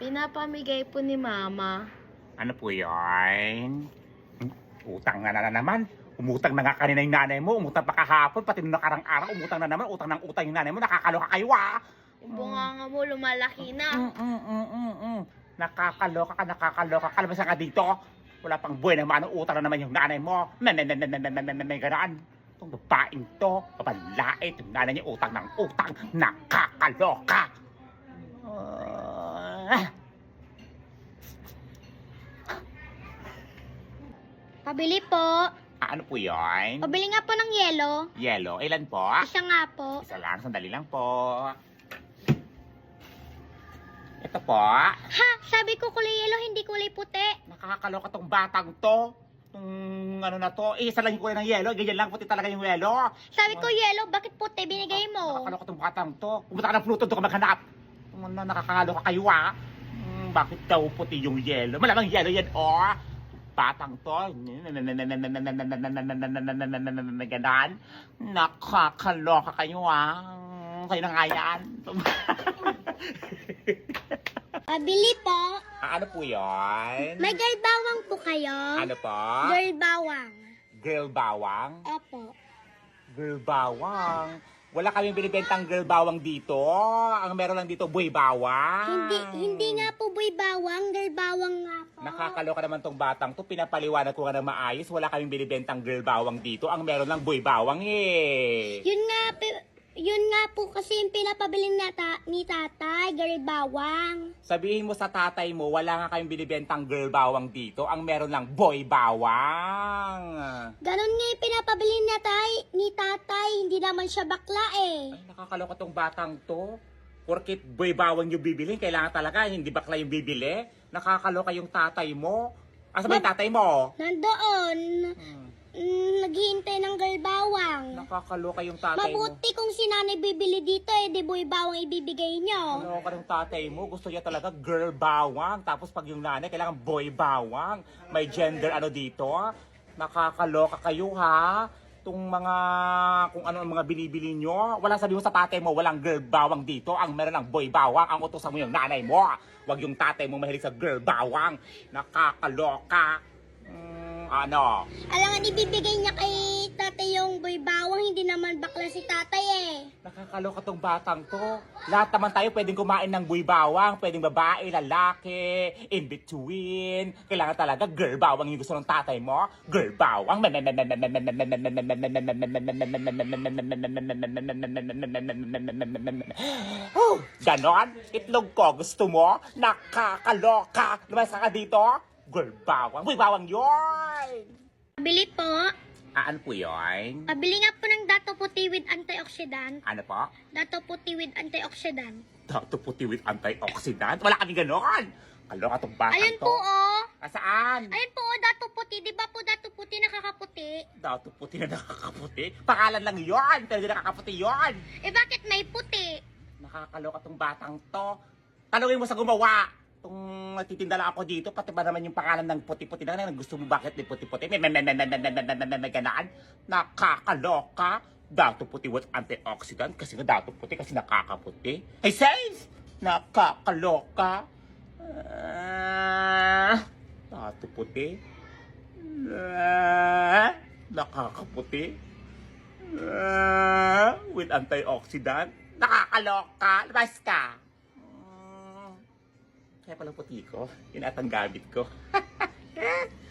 Pinapamigay po ni Mama. Ano po yun? Utang na na, na naman. Umutang na nga kanina yung nanay mo, umutang pa kahapon, pati nung nakarang araw, umutang na naman, utang ng utang yung nanay mo, nakakaloka kayo ah! Yung bunganga mo, lumalaki na. Mm, mm, mm, mm, mm. Nakakaloka ka, nakakaloka ka, labas ka dito. Wala pang buhay na manong utang na naman yung nanay mo. May, may, may, may, may, may, may, may, ganaan. Itong babaeng to, babalait, yung niya utang ng utang, nakakaloka. Pabili po. Ah, ano po yun? Pabili nga po ng yelo. Yellow. Ilan po? Isa nga po. Isa lang, sandali lang po. Ito po. Ha! Sabi ko kulay yelo, hindi kulay puti. Nakakaloka tong batang to. Itong ano na to. Eh, isa lang yung kulay ng yellow. Ganyan lang, puti talaga yung yellow. Sabi ko yelo, bakit puti binigay mo? Nakakaloka tong batang to. Pumunta ka ng Pluto, doon ka maghanap. Ano, nakakaloka kayo ah. Hmm, bakit daw puti yung yellow? Malamang yellow yan, oh. Batang to. Ganan. Nakakaloka kayo ah. Kayo na nga yan. Pabili po. Ah, ano po yun? May girl bawang po kayo. Ano po? Girl bawang. Girl bawang? Opo. Girl bawang. Wala kaming binibentang girl bawang dito. Ang meron lang dito, boy bawang. Hindi hindi nga po boy bawang, girl bawang nga po. Nakakaloka naman tong batang to. Pinapaliwanag ko nga na maayos. Wala kaming binibentang girl bawang dito. Ang meron lang boy bawang eh. Yun yun nga po kasi yung pinapabili na ta- ni tatay, girl bawang. Sabihin mo sa tatay mo, wala nga kaming binibentang girl bawang dito. Ang meron lang boy bawang. Ganon nga yung pinapabili na tay, ni tatay, hindi naman siya bakla eh. Ay, nakakaloka tong batang to. Porkit boy bawang yung bibili, kailangan talaga, hindi bakla yung bibili. Nakakaloka yung tatay mo. Asa ba yung tatay mo? Nandoon, Hmm, mm, naghihintay ng girl bawang. nakakaloka yung tatay mo. Mabuti kung si nanay bibili dito eh, di boy bawang ibibigay nyo. Ano ka ng tatay mo? Gusto niya talaga girl bawang. Tapos pag yung nanay, kailangan boy bawang. May gender ano dito. Nakakaloka kayo ha. Itong mga, kung ano ang mga binibili nyo. Wala sabi mo sa tatay mo, walang girl bawang dito. Ang meron lang boy bawang. Ang utosan mo yung nanay mo. Huwag yung tatay mo mahilig sa girl bawang. Nakakaloka. Mm, ano? Alangan ibibigay niya kay tatay yung boy bawang, hindi naman bakla si tatay eh. Nakakaloka tong batang to. Lahat naman tayo pwedeng kumain ng buy bawang, pwedeng babae, lalaki, in between. Kailangan talaga girl bawang yung gusto ng tatay mo. Girl bawang. Oh, Ganon? Itlog ko, gusto mo? Nakakaloka. Lumasa ka dito? Girl bawang. Buy bawang yun! Pabili po. Ah, ano po yun? Pabili nga po ng dato puti with antioxidant. Ano po? Dato puti with antioxidant. Dato puti with antioxidant? Wala kami ganon. Kaloka tong batang Ayun to. po oh. Asaan? Ayun po oh, dato puti. Di ba po dato puti nakakaputi? Dato puti na nakakaputi? Pangalan lang yon, pero hindi nakakaputi yon. Eh bakit may puti? Nakakaloka tong batang to. Tanungin mo sa gumawa. Kung natitinda ako dito, pati ba naman yung pangalan ng puti-puti na lang, gusto mo bakit ni puti-puti? May may may may may may may may may may may ganaan. Nakakaloka. Dato puti with antioxidant kasi nga dato puti kasi nakakaputi. Hey, safe! Nakakaloka. Ah, dato puti. Ah, nakakaputi. Ah, with antioxidant. Nakakaloka. Labas ka. Kaya palang puti ko. Yun at ang gamit ko.